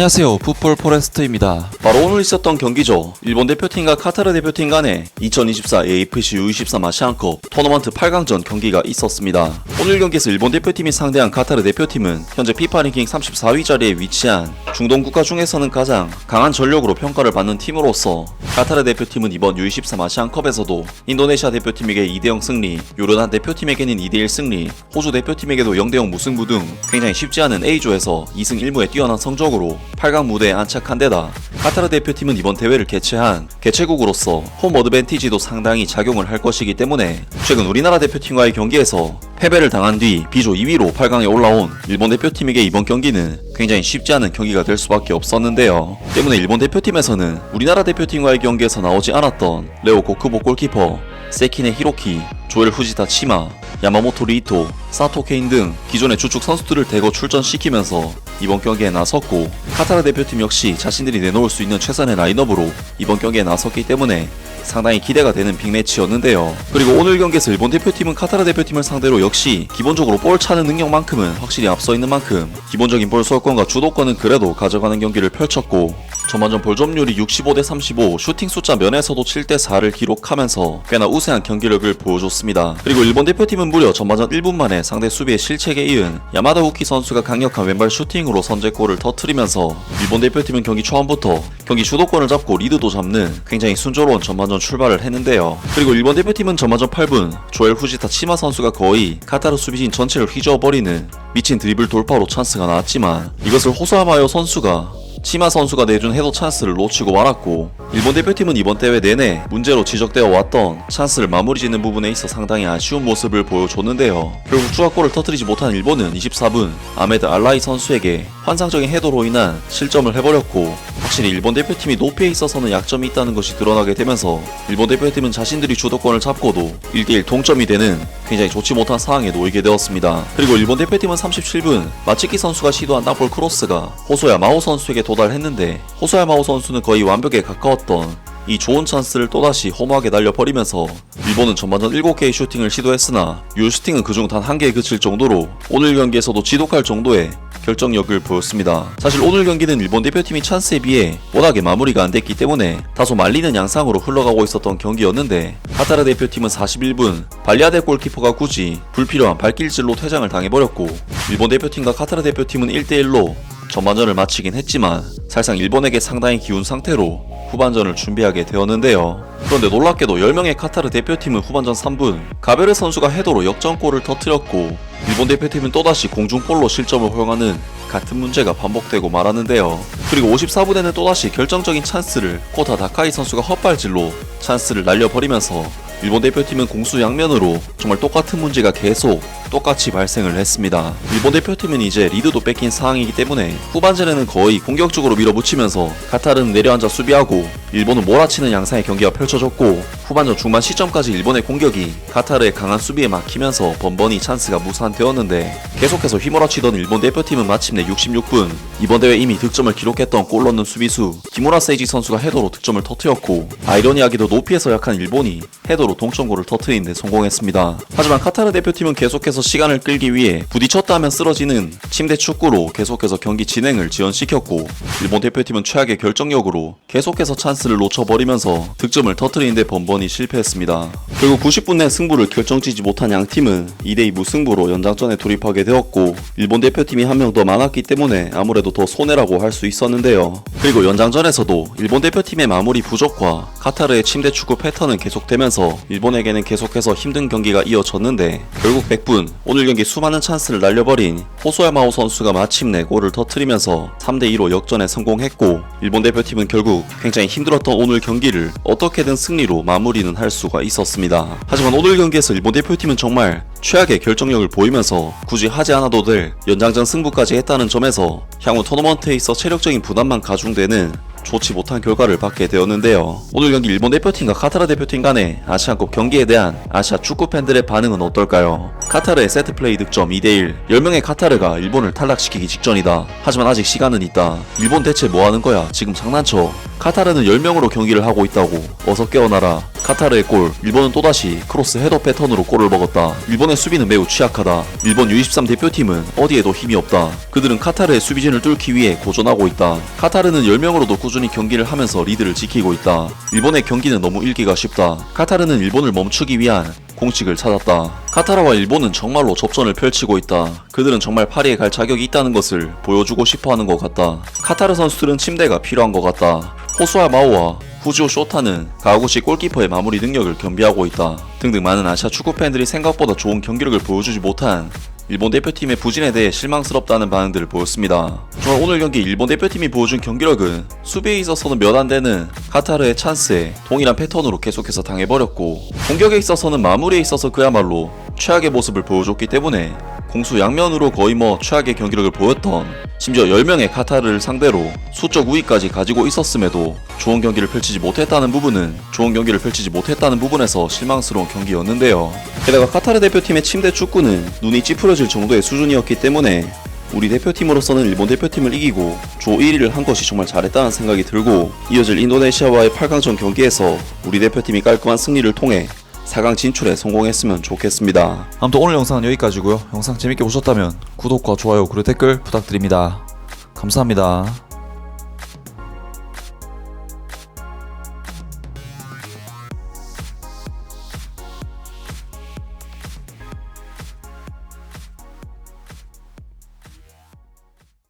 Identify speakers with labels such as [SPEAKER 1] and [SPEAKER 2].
[SPEAKER 1] 안녕하세요. 풋볼 포레스트입니다. 바로 오늘 있었던 경기죠. 일본 대표팀과 카타르 대표팀 간의 2024 AFC U23 아시안컵 토너먼트 8강전 경기가 있었습니다. 오늘 경기에서 일본 대표팀이 상대한 카타르 대표팀은 현재 피파 랭킹 34위 자리에 위치한 중동 국가 중에서는 가장 강한 전력으로 평가를 받는 팀으로서 카타르 대표팀은 이번 U23 아시안컵에서도 인도네시아 대표팀에게 2대0 승리, 요르단 대표팀에게는 2대1 승리, 호주 대표팀에게도 0대0 무승부 등 굉장히 쉽지 않은 A조에서 2승 1무의 뛰어난 성적으로 8강 무대에 안착한 데다 카타르 대표팀은 이번 대회를 개최한 개최국으로서 홈 어드밴티지도 상당히 작용을 할 것이기 때문에 최근 우리나라 대표팀과의 경기에서 패배를 당한 뒤 B조 2위로 8강에 올라온 일본 대표팀에게 이번 경기는 굉장히 쉽지 않은 경기가 될 수밖에 없었는데요. 때문에 일본 대표팀에서는 우리나라 대표팀과의 경기에서 나오지 않았던 레오 고크보 골키퍼, 세키네 히로키, 조엘 후지타 치마, 야마모토 리토, 사토 케인 등 기존의 주축 선수들을 대거 출전시키면서 이번 경기에 나섰고 카타르 대표팀 역시 자신들이 내놓을 수 있는 최선의 라인업으로 이번 경기에 나섰기 때문에 상당히 기대가 되는 빅매치였는데요. 그리고 오늘 경기에서 일본 대표팀은 카타르 대표팀을 상대로 역시 기본적으로 볼 차는 능력만큼은 확실히 앞서 있는 만큼 기본적인 볼 소유권과 주도권은 그래도 가져가는 경기를 펼쳤고 전반전 볼 점유율이 65대 35, 슈팅 숫자 면에서도 7대 4를 기록하면서 꽤나 우세한 경기력을 보여줬습니다. 그리고 일본 대표팀은 무려 전반전 1분 만에 상대 수비의 실책에 이은 야마다 우키 선수가 강력한 왼발 슈팅으로 선제골을 터트리면서 일본 대표팀은 경기 초반부터 경기 주도권을 잡고 리드도 잡는 굉장히 순조로운 전반전 출발을 했는데요. 그리고 일본 대표팀은 전반전 8분 조엘 후지타 치마 선수가 거의 카타르 수비진 전체를 휘저어버리는 미친 드리블 돌파로 찬스가 나왔지만 이것을 호소하마요 선수가 치마 선수가 내준 헤더 찬스를 놓치고 말았고 일본 대표팀은 이번 대회 내내 문제로 지적되어 왔던 찬스를 마무리 짓는 부분에 있어 상당히 아쉬운 모습을 보여줬는데요. 결국 추가골을 터뜨리지 못한 일본은 24분 아메드 알라이 선수에게 환상적인 헤더로 인한 실점을 해버렸고 확실히 일본 대표팀이 높이에 있어서는 약점이 있다는 것이 드러나게 되면서 일본 대표팀은 자신들이 주도권을 잡고도 1대1 동점이 되는 굉장히 좋지 못한 상황에 놓이게 되었습니다. 그리고 일본 대표팀은 37분 마츠키 선수가 시도한 땅볼 크로스가 호소야 마오 선수에게 도달했는데 호소야 마오 선수는 거의 완벽에 가까웠던 이 좋은 찬스를 또다시 허무하게 날려버리면서 일본은 전반전 7개의 슈팅을 시도했으나 유 슈팅은 그중 단 한 개에 그칠 정도로 오늘 경기에서도 지독할 정도의 결정력을 보였습니다. 사실 오늘 경기는 일본 대표팀이 찬스에 비해 워낙에 마무리가 안 됐기 때문에 다소 말리는 양상으로 흘러가고 있었던 경기였는데 카타르 대표팀은 41분 발리아데 골키퍼가 굳이 불필요한 발길질로 퇴장을 당해버렸고 일본 대표팀과 카타르 대표팀은 1대1로 전반전을 마치긴 했지만 사실상 일본에게 상당히 기운 상태로 후반전을 준비하게 되었는데요. 그런데 놀랍게도 10명의 카타르 대표팀은 후반전 3분 가베르 선수가 헤더로 역전골을 터뜨렸고 일본 대표팀은 또다시 공중볼로 실점을 허용하는 같은 문제가 반복되고 말았는데요. 그리고 54분에는 또다시 결정적인 찬스를 코타 다카이 선수가 헛발질로 찬스를 날려버리면서 일본 대표팀은 공수 양면으로 정말 똑같은 문제가 계속 똑같이 발생을 했습니다. 일본 대표팀은 이제 리드도 뺏긴 상황이기 때문에 후반전에는 거의 공격적으로 밀어붙이면서 카타르는 내려앉아 수비하고 일본은 몰아치는 양상의 경기가 펼쳐졌고 후반전 중반 시점까지 일본의 공격이 카타르의 강한 수비에 막히면서 번번이 찬스가 무산되었는데 계속해서 휘몰아치던 일본 대표팀은 마침내 66분 이번 대회 이미 득점을 기록했던 골 넣는 수비수 기무라 세이지 선수가 헤더로 득점을 터뜨렸고 아이러니하게도 높이에서 약한 일본이 헤더로 동점골을 터뜨리는 데 성공했습니다. 하지만 카타르 대표팀은 계속해서 시간을 끌기 위해 부딪혔다 하면 쓰러지는 침대 축구로 계속해서 경기 진행을 지연시켰고 일본 대표팀은 최악의 결정력으로 계속해서 찬스 를 놓쳐버리면서 득점을 터뜨리는 데 번번이 실패했습니다. 결국 90분 내 승부를 결정지지 못한 양 팀은 2대2 무승부로 연장전에 돌입하게 되었고 일본 대표팀이 한 명 더 많았기 때문에 아무래도 더 손해라고 할 수 있었는데요. 그리고 연장전에서도 일본 대표팀의 마무리 부족과 카타르의 침대 축구 패턴은 계속되면서 일본에게는 계속해서 힘든 경기가 이어졌는데 결국 100분 오늘 경기 수많은 찬스를 날려버린 호소야마오 선수가 마침내 골을 터뜨리면서 3대2로 역전에 성공했고 일본 대표팀은 결국 굉장히 힘들었 던 오늘 경기를 어떻게든 승리로 마무리는 할 수가 있었습니다. 하지만 오늘 경기에서 일본 대표팀은 정말 최악의 결정력을 보이면서 굳이 하지 않아도 될 연장전 승부까지 했다는 점에서 향후 토너먼트에 있어 체력적인 부담만 가중되는 좋지 못한 결과를 받게 되었는데요. 오늘 경기 일본 대표팀과 카타르 대표팀 간의 아시안컵 경기에 대한 아시아 축구 팬들의 반응은 어떨까요? 카타르의 세트 플레이 득점 2대1 10명의 카타르가 일본을 탈락시키기 직전이다. 하지만 아직 시간은 있다. 일본 대체 뭐 하는 거야? 지금 장난쳐. 카타르는 10명으로 경기를 하고 있다고. 어서 깨어나라. 카타르의 골, 일본은 또다시 크로스 헤더 패턴으로 골을 먹었다. 일본의 수비는 매우 취약하다. 일본 U23 대표팀은 어디에도 힘이 없다. 그들은 카타르의 수비진을 뚫기 위해 고전하고 있다. 카타르는 10명으로도 꾸준히 경기를 하면서 리드를 지키고 있다. 일본의 경기는 너무 읽기가 쉽다. 카타르는 일본을 멈추기 위한 공식을 찾았다. 카타르와 일본은 정말로 접전을 펼치고 있다. 그들은 정말 파리에 갈 자격이 있다는 것을 보여주고 싶어 하는 것 같다. 카타르 선수들은 침대가 필요한 것 같다. 호수아 마오와 후지오 쇼타는 가오구시 골키퍼의 마무리 능력을 겸비하고 있다. 등등 많은 아시아 축구 팬들이 생각보다 좋은 경기력을 보여주지 못한 일본 대표팀의 부진에 대해 실망스럽다는 반응들을 보였습니다. 정말 오늘 경기 일본 대표팀이 보여준 경기력은 수비에 있어서는 몇 안 되는 카타르의 찬스에 동일한 패턴으로 계속해서 당해버렸고 공격에 있어서는 마무리에 있어서 그야말로 최악의 모습을 보여줬기 때문에 공수 양면으로 거의 뭐 최악의 경기력을 보였던 심지어 10명의 카타르를 상대로 수적 우위까지 가지고 있었음에도 좋은 경기를 펼치지 못했다는 부분은 좋은 경기를 펼치지 못했다는 부분에서 실망스러운 경기였는데요. 게다가 카타르 대표팀의 침대 축구는 눈이 찌푸려질 정도의 수준이었기 때문에 우리 대표팀으로서는 일본 대표팀을 이기고 조 1위를 한 것이 정말 잘했다는 생각이 들고 이어질 인도네시아와의 8강전 경기에서 우리 대표팀이 깔끔한 승리를 통해 4강 진출에 성공했으면 좋겠습니다.
[SPEAKER 2] 아무튼 오늘 영상은 여기까지고요. 영상 재밌게 보셨다면 구독과 좋아요 그리고 댓글 부탁드립니다. 감사합니다.